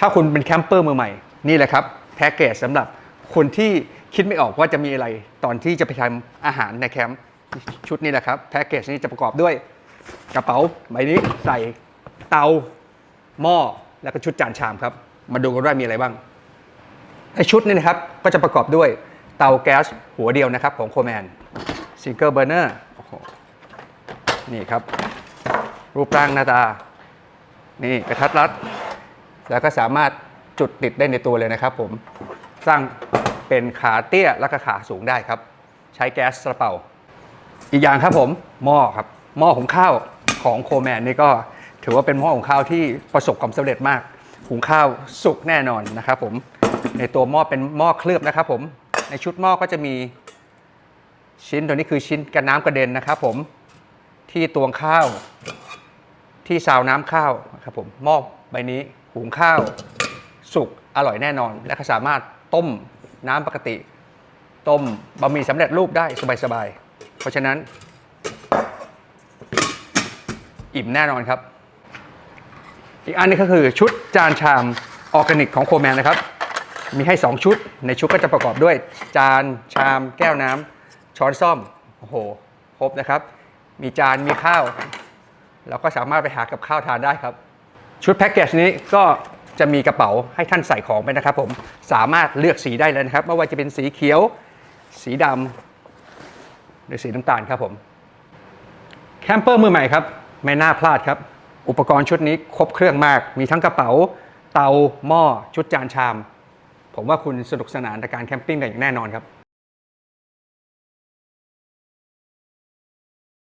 ถ้าคุณเป็นแคมเปอร์มือใหม่ นี่แหละครับแพ็กเกจสำหรับคนที่คิดไม่ออกว่าจะมีอะไร ตอนที่จะไปทำอาหารในแคมป์ชุดนี้แหละครับแพ็กเกจนี้จะประกอบด้วยกระเป๋าใบนี้ใส่เตาหม้อแล้วก็ชุดจานชามครับ มาดูกันว่ามีอะไรบ้างในชุดนี้นะครับก็จะประกอบด้วยเตาแก๊สหัวเดียวนะครับของโคแมนซิงเกิลเบอร์เนอร์นี่ครับ รูปร่างหน้าตา นี่กระทัดรัด แล้วก็สามารถจุดติดได้ในตัวเลยนะครับผมสร้างเป็นขาเตี้ยและก็ขาสูงได้ครับ ใช้แก๊สกระเป๋า อีกอย่างครับผมหม้อครับหม้อหุงข้าวของโคแมนนี่ก็ถือว่าเป็นหม้อหุงข้าวที่ประสบความสำเร็จมาก หุงข้าวสุกแน่นอนนะครับผมในตัวหม้อเป็นหม้อเคลือบนะครับผมในชุดหม้อก็จะมีชิ้นตัวนี้คือชิ้นกันน้ำกระเด็นนะครับผมที่ตวงข้าว ที่ซาวน้ำข้าวครับผมหม้อใบนี้หุงข้าว สุกอร่อยแน่นอน และก็สามารถต้มน้ำปกติ ต้มบะหมี่สำเร็จรูปได้สบายๆเพราะฉะนั้น อิ่มแน่นอนครับ อีกอันนี้ก็คือชุดจานชามออร์แกนิกของโคแมนนะครับ มีให้ 2 ชุด ในชุดก็จะประกอบด้วย จานชาม แก้วน้ำช้อนซ่อมโอ้โหครบนะครับ มีจานมีข้าว เราก็สามารถไปหากับข้าวทานได้ครับ ชุดแพ็กเกจนี้ก็จะมีกระเป๋าให้ท่านใส่ของไปนะครับผมสามารถเลือกสีได้เลยนะครับไม่ว่าจะเป็นสีเขียว สีดำหรือสีน้ำตาลครับผมแคมเปอร์มือใหม่ครับไม่น่าพลาดครับ อุปกรณ์ชุดนี้ครบเครื่องมาก มีทั้งกระเป๋า เตาหม้อชุดจานชาม ผมว่าคุณสนุกสนานในการแคมปิ้งกันอย่างแน่นอนครับ